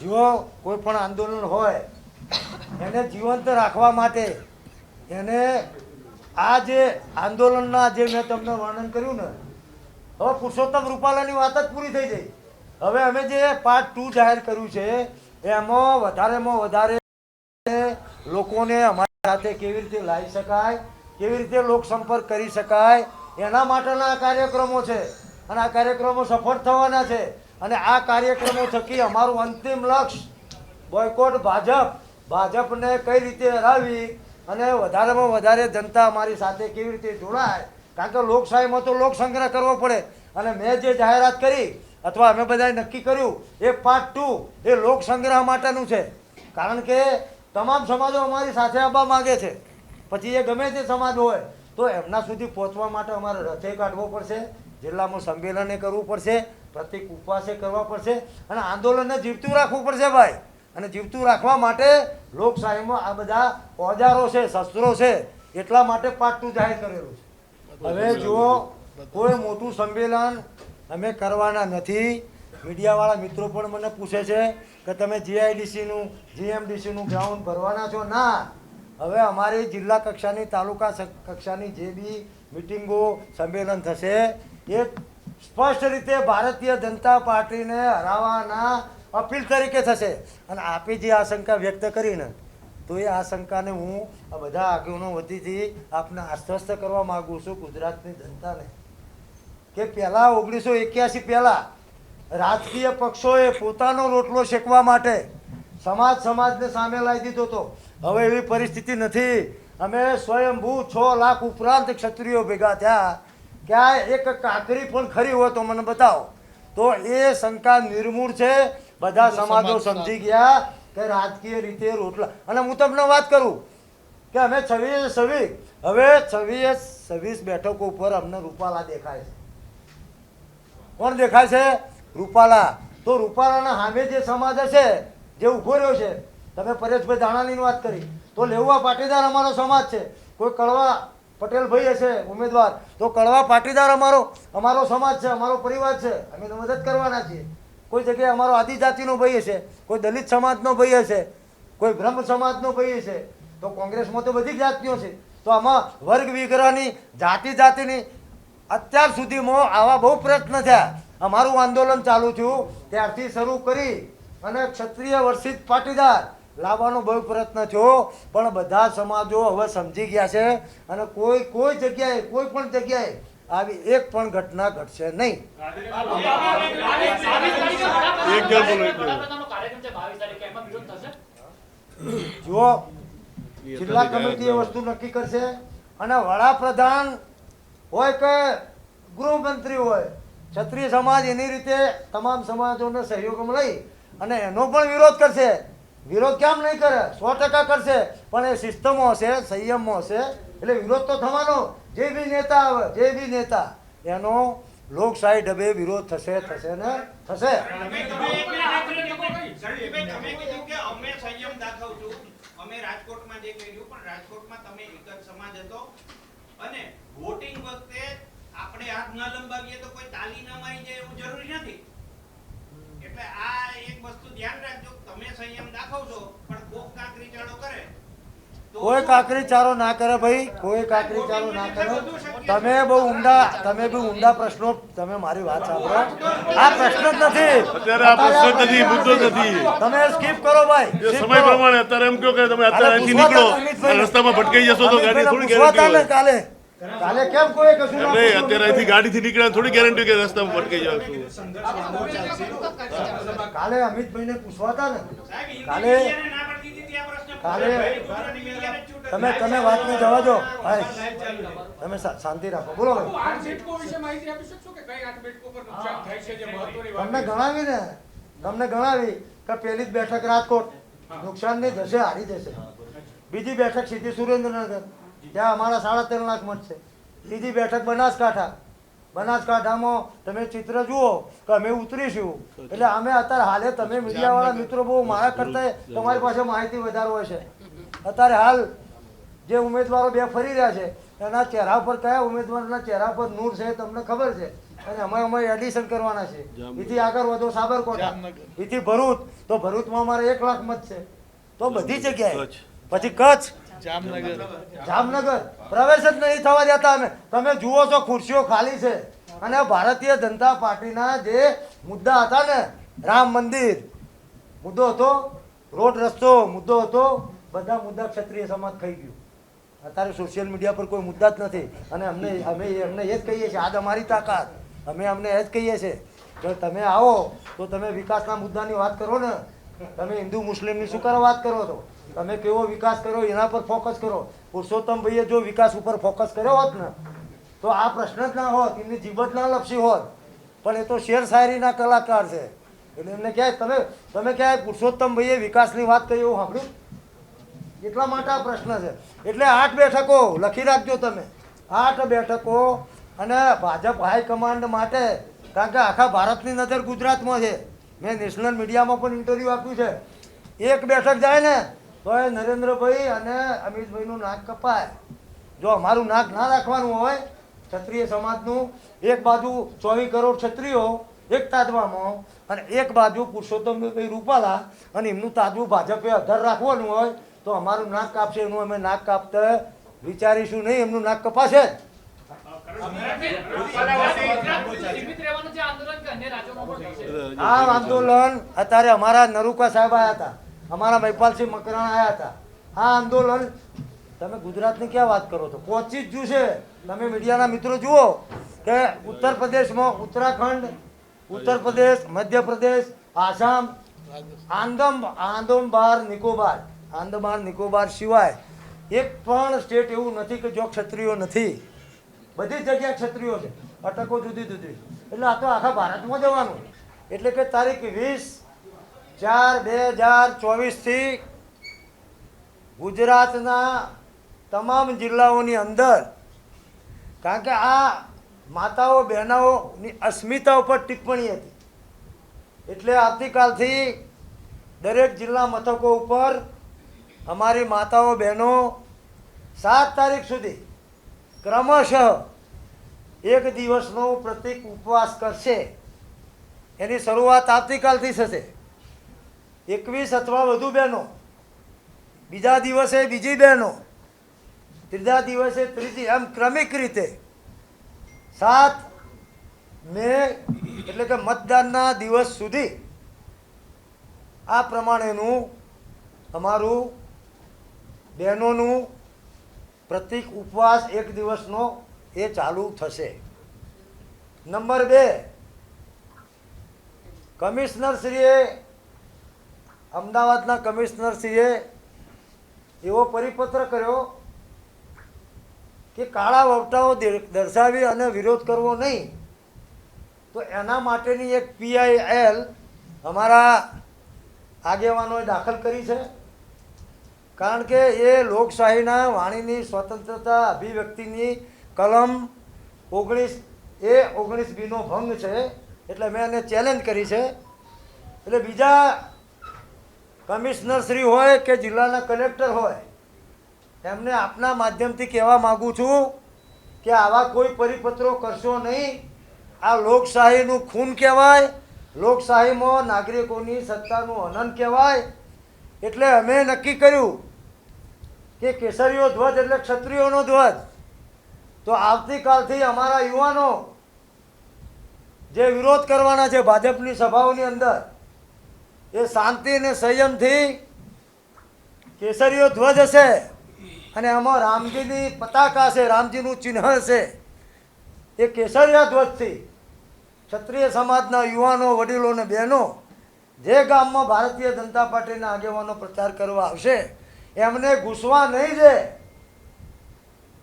જો કોઈ પણ આંદોલન હોય, એને જીવંત રાખવા માટે એને આ જે આંદોલનના જે મેં તમને વર્ણન કર્યું ને, હવે પુરુષોત્તમ રૂપાલાની વાત જ પૂરી થઈ ગઈ. હવે અમે જે પાર્ટ ટુ જાહેર કર્યું છે, એમાં વધારેમાં વધારે લોકોને અમારી સાથે કેવી રીતે લાવી શકાય, કેવી રીતે લોક સંપર્ક કરી શકાય, એના માટેના કાર્યક્રમો છે. અને આ કાર્યક્રમો સફળ થવાના છે. અને આ કાર્યક્રમો થકી અમારું અંતિમ લક્ષ્ય બોયકોટ ભાજપ. ભાજપને કઈ રીતે હરાવી અને વધારેમાં વધારે જનતા અમારી સાથે કેવી રીતે જોડાય? કારણ કે લોકશાહીમાં તો લોક સંગ્રહ કરવો પડે. અને મેં જે જાહેરાત કરી, અથવા અમે બધાએ નક્કી કર્યું, એ પાર્ટ ટુ એ લોક સંગ્રહ માટેનું છે. કારણ કે તમામ સમાજો અમારી સાથે આવવા માગે છે. પછી એ ગમે તે સમાજ હોય, તો એમના સુધી પહોંચવા માટે અમારે રથે કાઢવો પડશે, જિલ્લામાં સંમેલને કરવું પડશે પ્રતિક ઉપવાસે કરવા પડશે અને આંદોલનને જીવતું રાખવું પડશે ભાઈ. અને જીવતું રાખવા માટે લોકશાહીમાં આ બધા ઓજારો છે, શસ્ત્રો છે, એટલા માટે પાટું જાહેર કરેલું છે. હવે જુઓ, કોઈ મોટું સંમેલન અમે કરવાના નથી. મીડિયાવાળા મિત્રો પણ મને પૂછે છે કે તમે જીઆઈડીસીનું, જીએમડીસીનું ગ્રાઉન્ડ ભરવાના છો? ના. હવે અમારી જિલ્લા કક્ષાની, તાલુકા કક્ષાની જે બી મિટિંગો સંમેલન થશે, એ સ્પષ્ટ રીતે ભારતીય જનતા પાર્ટીને હરાવવાના અપીલ તરીકે થશે. અને આપે જે આશંકા વ્યક્ત કરીને, તો એ આશંકાને હું આ બધા આગેવાનો વતીથી આપને આશ્વસ્ત કરવા માગું છું ગુજરાતની જનતાને, કે પહેલાં ઓગણીસો એક્યાસી પહેલાં રાજકીય પક્ષોએ પોતાનો રોટલો શેકવા માટે સમાજ સમાજને સામે લાવી દીધો હતો. હવે એવી પરિસ્થિતિ નથી. અમે સ્વયંભૂ છ લાખ ઉપરાંત ક્ષત્રિયો ભેગા થયા કે આ એક કાકરી પણ ખરી હોય તો મને બતાવો. તો એ શંકા નિર્મૂળ છે. બધા સમાજો સમજી ગયા કે રાજકીય રીતે રોટલા. અને હું તમને વાત કરું કે અમે છવ્વીસ છવ્વીસ હવે છવ્વીસ છવ્વીસ બેઠકો ઉપર અમને રૂપાલા દેખાય છે. કોણ દેખાય છે? રૂપાલા. તો રૂપાલાના સામે જે સમાજ હશે જે ઊભો રહ્યો છે તમે પરેશભાઈ દાણાની વાત કરી. તો લેવા પાટીદાર અમારો સમાજ છે. કોઈ કડવા પટેલ ભાઈ હશે, ઉમેદવાર. તો કડવા પાટીદાર અમારો અમારો સમાજ છે, અમારો પરિવાર છે. અમે તો મદદ કરવાના છીએ. કોઈ જગ્યાએ અમારો આદિજાતિનો ભાઈ હશે, કોઈ દલિત સમાજનો ભાઈ હશે, કોઈ બ્રહ્મ સમાજનો ભાઈ હશે, તો કોંગ્રેસમાં તો બધી જાતિઓ છે. તો આમાં વર્ગ વિગ્રહની જાતિ જાતિની અત્યાર સુધીમાં આવા બહુ પ્રયત્ન થયા. અમારું આંદોલન ચાલુ થયું. ત્યારથી શરૂ કરી અને ક્ષત્રિય વર્ષિત પાટીદાર લાવવાનો બહુ પ્રયત્ન થયો પણ બધા સમાજો હવે સમજી ગયા છે અને કોઈ કોઈ જગ્યાએ કોઈ પણ જગ્યાએ આવી એક પણ ઘટના ઘટશે નહીં એક જણ બોલો, એક જણ. વડાપ્રધાનનો કાર્યક્રમ છે 22 તારીખે, એમાં વિરોધ થશે? જો જિલ્લા કમિટી એ વસ્તુ નક્કી કરશે અને વડાપ્રધાન હોય કે ગૃહમંત્રી હોય ક્ષત્રિય સમાજ એની રીતે તમામ સમાજોને સહયોગમાં લઈ અને એનો પણ વિરોધ કરશે વિરોધ કેમ નહીં કરે? સો ટકા કરશે. પણ એ સિસ્ટમો હશે, સંયમો હશે. એટલે વિરોધ તો થવાનો. જે બી નેતા આવે, જે બી નેતા, એનો લોકશાહી ઢબે વિરોધ થશે થશે ને થશે. વોટિંગ વખતે આપણે હાથ ન લંબાવીએ તો કોઈ તાલી ન મારી જાય એવું જરૂરી નથી. એટલે આ એક વસ્તુ ધ્યાન રાખજો તમે સંયમ દાખવશો પણ કોક કાકરી ચાળો કરે. કોઈ કાકરી ચારો ના કરે ભાઈ કોઈ કાકરી ચારો ના કરે. તમે બહુ ઊંડા તમે બહુ ઊંડા પ્રશ્નો તમે મારી વાત સાંભળો. આ પ્રશ્ન જ નથી. અત્યારે આ પ્રશ્ન નથી મુદ્દો નથી. તમે સ્કીપ કરો ભાઈ. સમય પ્રમાણે અત્યારે એમ કયો કે તમે અત્યારે અહીંથી નીકળો. રસ્તામાં ભટકાઈ જશો તો ગાડી થોડી ગેરંટી કાલે. કાલે કેમ કોઈ કશું ના નહીં અત્યારે અહીંથી ગાડીથી નીકળ્યા થોડી ગેરંટી કે રસ્તામાં ભટકી જાવ છું. કાલે અમિતભાઈને પૂછવા તા ને. કાલે હતી કાલે હતી. તમે તમે વાતને જવા દો. ભાઈ તમે શાંતિ રાખો. બોલો તમને ગણાવી ને? તમને ગણાવી કે પેલી જ બેઠક રાજકોટ. નુકસાન નહીં જશે હારી જશે. બીજી બેઠક સીધી સુરેન્દ્રનગર. ત્યાં અમારા સાડા ત્રણ લાખ મત છે. ત્રીજી બેઠક બનાસકાંઠા. બનાસકાંઠામાં તમે ચિત્ર જુઓ કે અમે ઉતરીશું. એટલે અમે અત્યારે હાલે તમે મીડિયાવાળા મિત્રો બહુ મારા કરતા તમારી પાસે માહિતી વધારે હોય છે. અત્યારે હાલ જે ઉમેદવારો બે ફરી રહ્યા છે એના ચહેરા પર કયા ઉમેદવારના ચહેરા પર નૂર છે તમને ખબર છે. અને અમે અમે એડિશન કરવાના છે. એથી આગળ વધો સાબરકોટા એથી ભરૂચ. તો ભરૂચમાં અમારે એક લાખ મત છે. તો બધી જગ્યાએ. પછી કચ્છ. જામનગર. પ્રવેશ જ નહીં થવા દેતા અમે. તમે જુઓ છો, ખુરશીઓ ખાલી છે. અને ભારતીય જનતા પાર્ટીના જે મુદ્દા હતા ને, રામ મંદિર, મુદ્દો હતો, રોડ રસ્તો, મુદ્દો હતો, બધા મુદ્દા ક્ષત્રિય સમાજ ખાઈ ગયું. અત્યારે સોશિયલ મીડિયા પર કોઈ મુદ્દા જ નથી. અને અમને, અમે અમને એ જ કહીએ છીએ, આજ અમારી તાકાત. અમે અમને એ જ કહીએ છીએ. કે તમે આવો, તો તમે વિકાસના મુદ્દાની વાત કરો ને. તમે હિન્દુ મુસ્લિમની શું કરો વાત કરો છો? તમે કેવો વિકાસ કર્યો, એના પર ફોકસ કરો. પુરુષોત્તમ ભાઈએ જો વિકાસ ઉપર ફોકસ કર્યો હોત ને, તો આ પ્રશ્ન જ ના હોત, એમની જીવત ના લપસી હોત. પણ એ તો શેર શાયરીના કલાકાર છે. એટલે એમને ક્યાંય, તમે તમે ક્યાંય પુરુષોત્તમ ભાઈએ વિકાસની વાત કરી એવું સાંભળ્યું? એટલા માટે આ પ્રશ્ન છે. એટલે આઠ બેઠકો લખી રાખજો તમે. આઠ બેઠકો અને ભાજપ હાઈકમાન્ડ માટે, કારણ કે આખા ભારતની નજર ગુજરાતમાં છે. મેં નેશનલ મીડિયામાં પણ ઇન્ટરવ્યૂ આપ્યું છે. એક બેઠક જાય ને તો એ નરેન્દ્રભાઈ અને અમિતભાઈનું નાક કપાય. જો અમારું નાક ના રાખવાનું હોય ક્ષત્રિય સમાજનું એક બાજુ ચોવીસ કરોડ ક્ષત્રિયો એક તાજવામાં અને એક બાજુ પુરુષોત્તમભાઈ રૂપાલા અને એમનું તાજવું ભાજપે અધર રાખવાનું હોય તો અમારું નાક કાપશે એનું અમે નાક કાપતા વિચારીશું નહીં એમનું નાક કપાશે આ આંદોલન અત્યારે અમારા નરુકા સાહેબ આવ્યા હતા. અમારા મહિપાલસિંહ મકરાણા આવ્યા હતા. આ આંદોલન. તમે ગુજરાતની ક્યાં વાત કરો છો? પહોંચી જ છે તમે મીડિયાના મિત્રો જુઓ કે ઉત્તર પ્રદેશમાં ઉત્તરાખંડ, ઉત્તર પ્રદેશ, મધ્યપ્રદેશ, આસામ, આંદમ આંદોમાર નિકોબાર. આંદમાન નિકોબાર સિવાય એક પણ સ્ટેટ એવું નથી કે જો ક્ષત્રિયો નથી. બધી જગ્યાએ ક્ષત્રિયો છે. અટકો જુદી જુદી. એટલે આ તો આખા ભારતમાં જવાનું. એટલે કે તારીખ વીસ ચાર બે હજાર ચોવીસથી ગુજરાતના તમામ જિલ્લાઓની અંદર, કારણ કે આ માતાઓ બહેનાઓની અસ્મિતા ઉપર ટિપ્પણી હતી. એટલે આવતીકાલથી દરેક જિલ્લા મથકો ઉપર અમારી માતાઓ, બહેનો સાત તારીખ સુધી ક્રમશઃ એક દિવસનો પ્રતિક ઉપવાસ કરશે. એની શરૂઆત આવતીકાલથી થશે. એકવીસ અથવા વધુ બહેનો. બીજા દિવસે બીજી બહેનો. ત્રીજા દિવસે ત્રીજી એમ ક્રમિક રીતે. સાત મે એટલે કે મતદાનના દિવસ સુધી આ પ્રમાણેનું અમારું બહેનોનું પ્રતિક ઉપવાસ એક દિવસનો એ ચાલુ થશે. નંબર બે, કમિશનરશ્રીએ અમદાવાદના કમિશનરશ્રીએ એવો પરિપત્ર કર્યો કે કાળા વવટાઓ દર- દર્શાવી અને વિરોધ કરવો નહીં. તો એના માટેની એક પીઆઈએલ અમારા આગેવાનોએ દાખલ કરી છે. કારણ કે એ લોકશાહીના વાણીની સ્વતંત્રતા અભિવ્યક્તિની કલમ ઓગણીસ, એ ઓગણીસ બીનો ભંગ છે. એટલે મેં એને ચેલેન્જ કરી છે. એટલે બીજા કમિશનર શ્રી હોય કે જિલ્લાના કલેક્ટર હોય, એમને આપના માધ્યમથી કહેવા માગું છું કે આવા કોઈ પરિપત્રો કરશો નહીં. આ લોકશાહીનું ખૂન કહેવાય, લોકશાહીમાં નાગરિકોની સત્તાનું હનન કહેવાય. એટલે અમે નક્કી કર્યું કે કેસરીઓ ધ્વજ એટલે ક્ષત્રિયોનો ધ્વજ. તો આવતીકાલથી અમારા યુવાનો જે વિરોધ કરવાના છે ભાજપની સભાઓની અંદર એ શાંતિ અને સંયમથી કેસરીયો ધ્વજ હશે અને એમાં રામજીની પતાકા છે રામજીનું ચિહ્ન છે એ કેસરિયા ધ્વજથી ક્ષત્રિય સમાજના યુવાનો, વડીલો અને બહેનો જે ગામમાં ભારતીય જનતા પાર્ટીના આગેવાનો પ્રચાર કરવા આવશે, એમને ઘૂસવા નહીં દે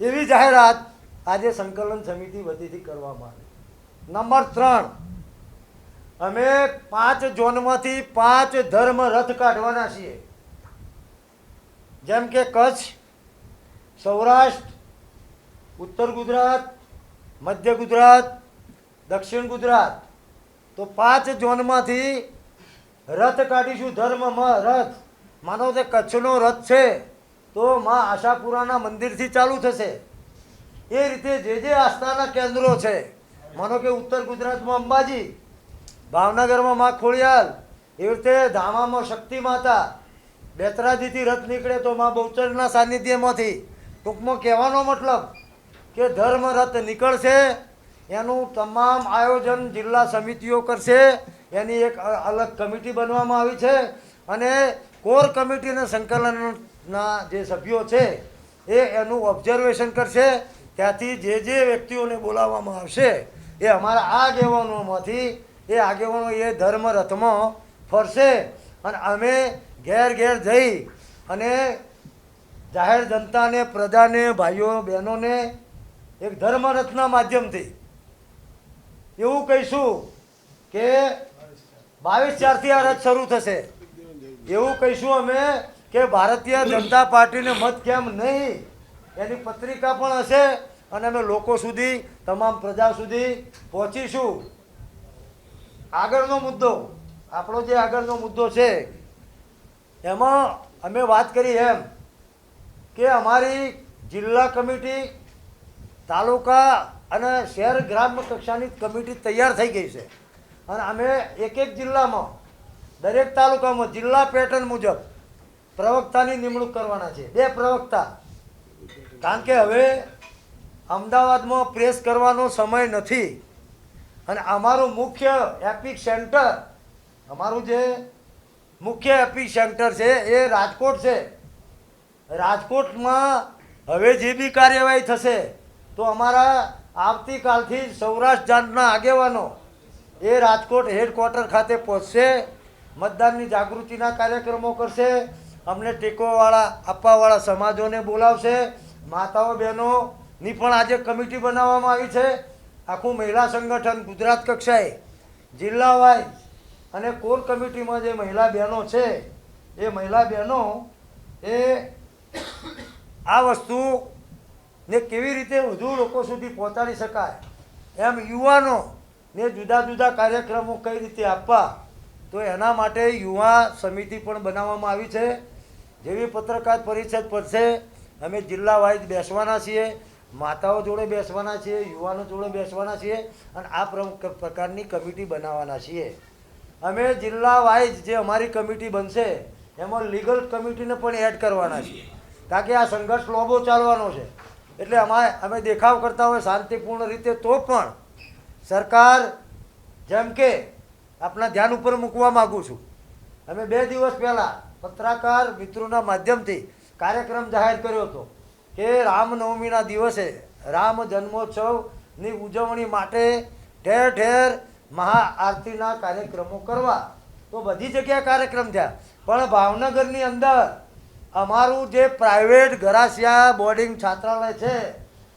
એવી જાહેરાત આજે સંકલન સમિતિ વતીથી કરવામાં આવી. નંબર ત્રણ. અમે પાંચ ઝોનમાંથી પાંચ ધર્મ રથ કાઢવાના છીએ. જેમ કે કચ્છ, સૌરાષ્ટ્ર, ઉત્તર ગુજરાત, મધ્ય ગુજરાત, દક્ષિણ ગુજરાત. તો પાંચ ઝોનમાંથી રથ કાઢીશું ધર્મમાં રથ. માનો કે કચ્છનો રથ છે, તો મા આશાપુરાના મંદિરથી ચાલુ થશે. એ રીતે જે જે આસ્થાના કેન્દ્રો છે, માનો કે ઉત્તર ગુજરાતમાં અંબાજી ભાવનગરમાં માં ખોડિયાલ એવી રીતે ધામામાં શક્તિ માતા. બેતરાજીથી રથ નીકળે તો માં બહુચરના સાનિધ્યમાંથી. ટૂંકમાં કહેવાનો મતલબ કે ધર્મ રથ નીકળશે, એનું તમામ આયોજન જિલ્લા સમિતિઓ કરશે. એની એક અલગ કમિટી બનવામાં આવી છે અને કોર કમિટીના સંકલનના જે સભ્યો છે એ એનું ઓબ્ઝર્વેશન કરશે. ત્યાંથી જે જે વ્યક્તિઓને બોલાવવામાં આવશે એ અમારા આ આગેવાનોમાંથી એ આગેવાનો એ ધર્મ રથમાં ફરશે અને અમે ઘેર ઘેર જઈ અને જાહેર જનતાને, પ્રજાને, ભાઈઓ, બહેનોને એક ધર્મરથના માધ્યમથી એવું કહીશું કે બાવીસ ચારથી આ રથ શરૂ થશે. એવું કહીશું અમે કે ભારતીય જનતા પાર્ટીને મત કેમ નહીં? એની પત્રિકા પણ હશે અને અમે લોકો સુધી, તમામ પ્રજા સુધી પહોંચીશું. આગળનો મુદ્દો, આપણો જે આગળનો મુદ્દો છે, એમાં અમે વાત કરી એમ કે અમારી જિલ્લા કમિટી, તાલુકા અને શહેર ગ્રામ્ય કક્ષાની કમિટી તૈયાર થઈ ગઈ છે. અને અમે એક એક જિલ્લામાં, દરેક તાલુકામાં જિલ્લા પેટર્ન મુજબ પ્રવક્તાની નિમણૂક કરવાના છે. બે પ્રવક્તા. કારણ કે હવે અમદાવાદમાં પ્રેસ કરવાનો સમય નથી. અને અમારું મુખ્ય એપિક સેન્ટર, અમારું જે મુખ્ય એપિક સેન્ટર છે, એ રાજકોટ છે. રાજકોટમાં હવે જે બી કાર્યવાહી થશે, તો અમારા આવતીકાલથી સૌરાષ્ટ્ર જાંટના આગેવાનો એ રાજકોટ હેડક્વાર્ટર ખાતે પહોંચશે, મતદાનની જાગૃતિના કાર્યક્રમો કરશે, અમને ટેકોવાળા, આપવાવાળા સમાજોને બોલાવશે, માતાઓ બહેનોની પણ આજે કમિટી બનાવવામાં આવી છે. આખું મહિલા સંગઠન ગુજરાત કક્ષાએ જિલ્લા વાઇઝ અને કોર કમિટીમાં જે મહિલા બહેનો છે, એ મહિલા બહેનો એ આ વસ્તુ ને કેવી રીતે વધુ લોકો સુધી પહોંચાડી શકાય એમ યુવાનો ને જુદા જુદા કાર્યક્રમો કઈ રીતે આપવા, તો એના માટે યુવા સમિતિ પણ બનાવવામાં આવી છે. જેવી પત્રકાર પરિષદ પડશે, અમે જિલ્લા વાઇઝ બેસવાના છીએ. માતાઓ જોડે બેસવાના છીએ, યુવાનો જોડે બેસવાના છીએ અને આ પ્રકારની કમિટી બનાવવાના છીએ. અમે જિલ્લા વાઇઝ જે અમારી કમિટી બનશે, એમાં લીગલ કમિટીને પણ એડ કરવાના છીએ. કારણ કે આ સંઘર્ષ લોબો ચાલવાનો છે. એટલે અમારે, અમે દેખાવ કરતા હોય શાંતિપૂર્ણ રીતે, તો પણ સરકાર જેમ કે આપણા ધ્યાન ઉપર મૂકવા માગું છું. અમે બે દિવસ પહેલાં પત્રકાર મિત્રોના માધ્યમથી કાર્યક્રમ જાહેર કર્યો હતો. કે રામનવમીના દિવસે રામ જન્મોત્સવની ઉજવણી માટે ઠેર ઠેર મહાઆરતીના કાર્યક્રમો કરવા. તો બધી જગ્યાએ કાર્યક્રમ થયા. પણ ભાવનગરની અંદર અમારું જે પ્રાઇવેટ ગરાસિયા બોર્ડિંગ છાત્રાલય છે,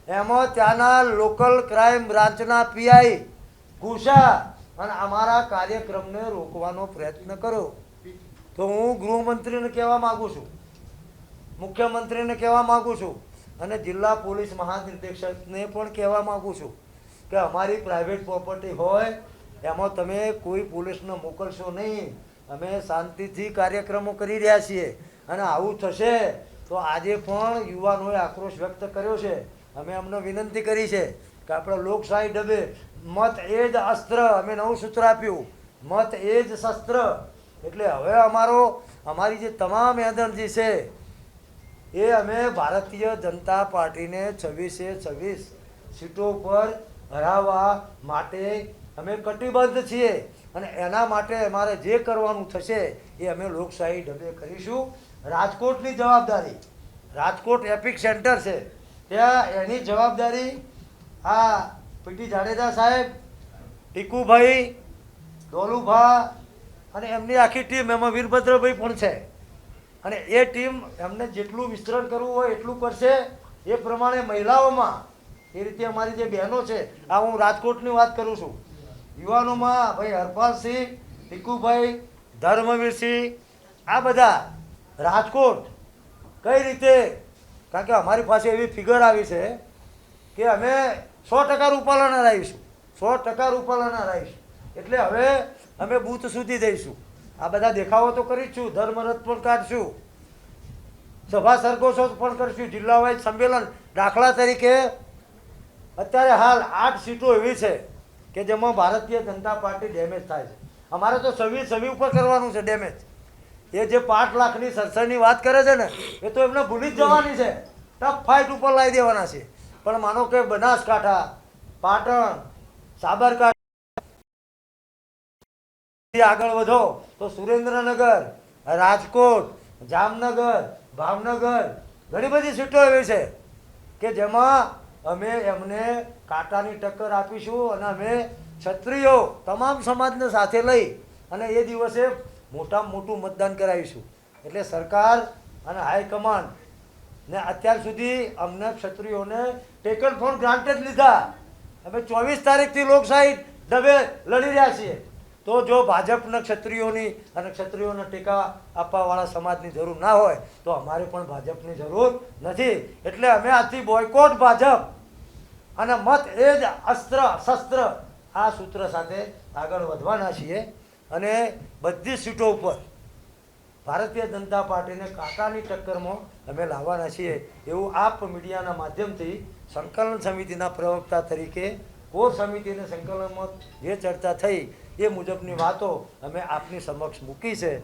એમાં ત્યાંના લોકલ ક્રાઇમ બ્રાન્ચના પીઆઈ ઘુસા અને અમારા કાર્યક્રમને રોકવાનો પ્રયત્ન કર્યો. તો હું ગૃહમંત્રીને કહેવા માગું છું. મુખ્યમંત્રીને કહેવા માગું છું અને જિલ્લા પોલીસ મહાનિર્દેશકને પણ કહેવા માગું છું કે અમારી પ્રાઇવેટ પ્રોપર્ટી હોય, એમાં તમે કોઈ પોલીસને મોકલશો નહીં. અમે શાંતિથી કાર્યક્રમો કરી રહ્યા છીએ અને આવું થશે તો આજે પણ યુવાનોએ આક્રોશ વ્યક્ત કર્યો છે. અમે અમને વિનંતી કરી છે કે આપણે લોકશાહી ડબે, મત એ જ અસ્ત્ર, અમે નવું સૂત્ર આપ્યું. મત એ જ શસ્ત્ર. એટલે હવે અમારો, અમારી જે તમામ એનર્જી છે એ અમે ભારતીય જનતા પાર્ટીને છવ્વીસે છવ્વીસ સીટો પર હરાવવા માટે અમે કટિબદ્ધ છીએ અને એના માટે અમારે જે કરવાનું થશે એ અમે લોકશાહી ઢબે કરીશું. રાજકોટની જવાબદારી, રાજકોટ એપિક સેન્ટર છે. ત્યાં એની જવાબદારી આ પીટી જાડેજા સાહેબ, ટીકુભાઈ ડોલુભા અને એમની આખી ટીમ, એમાં વીરભદ્રભાઈ પણ છે. અને એ ટીમ એમને જેટલું વિસ્તરણ કરવું હોય એટલું કરશે. એ પ્રમાણે મહિલાઓમાં, એ રીતે અમારી જે બહેનો છે, આ હું રાજકોટની વાત કરું છું. યુવાનોમાં ભાઈ હરપાલસિંહ ટીકુભાઈ ધર્મવીરસિંહ, આ બધા રાજકોટ કઈ રીતે, કારણ કે અમારી પાસે એવી ફિગર આવી છે કે અમે સો ટકા રૂપાલાના રહીશું. સો ટકા રૂપાલાના રહીશું. એટલે હવે અમે બૂથ સુધી જઈશું. આ બધા દેખાવો તો કરી છું. ધર્મરથ પણ કાઢશું સભા સરઘોષો પણ કરશું જિલ્લા વાઇઝ સંમેલન દાખલા તરીકે અત્યારે હાલ આઠ સીટો એવી છે કે જેમાં ભારતીય જનતા પાર્ટી ડેમેજ થાય છે. અમારે તો સવી સવી ઉપર કરવાનું છે ડેમેજ. એ જે પાંચ લાખની સરસરની વાત કરે છે ને, એ તો એમને ભૂલી જ જવાની છે. ટફ ફાઇટ ઉપર લાવી દેવાના છે. પણ માનો કે બનાસકાંઠા, પાટણ, સાબરકાંઠા આગળ વધો તો સુરેન્દ્રનગર, રાજકોટ, જામનગર, ભાવનગર ઘણી બધી સીટો એવી છે કે જેમાં અમે એમને કાંટાની ટક્કર આપીશું અને અમે ક્ષત્રિયો તમામ સમાજને સાથે લઈ અને એ દિવસે મોટામાં મોટું મતદાન કરાવીશું. એટલે સરકાર અને હાઈકમાન્ડ ને અત્યાર સુધી અમને ક્ષત્રિયોને ટેકન ફોન ગ્રાન્ટેડ લીધા. અમે ચોવીસ તારીખથી લોકશાહી ઢબે લડી રહ્યા છીએ. તો જો ભાજપના ક્ષત્રિયોની અને ક્ષત્રિયોને ટેકા આપવાવાળા સમાજની જરૂર ના હોય, તો અમારે પણ ભાજપની જરૂર નથી. એટલે અમે આજથી બોયકોટ ભાજપ. અને મત એ જ અસ્ત્ર, શસ્ત્ર, આ સૂત્ર સાથે આગળ વધવાના છીએ. અને બધી સીટો ઉપર ભારતીય જનતા પાર્ટીને કાંટાની ટક્કરમાં અમે લાવવાના છીએ. એવું આપ મીડિયાના માધ્યમથી સંકલન સમિતિના પ્રવક્તા તરીકે, કોર સમિતિને સંકલનમાં જે ચર્ચા થઈ એ મુજબની વાતો અમે આપની સમક્ષ મૂકી છે.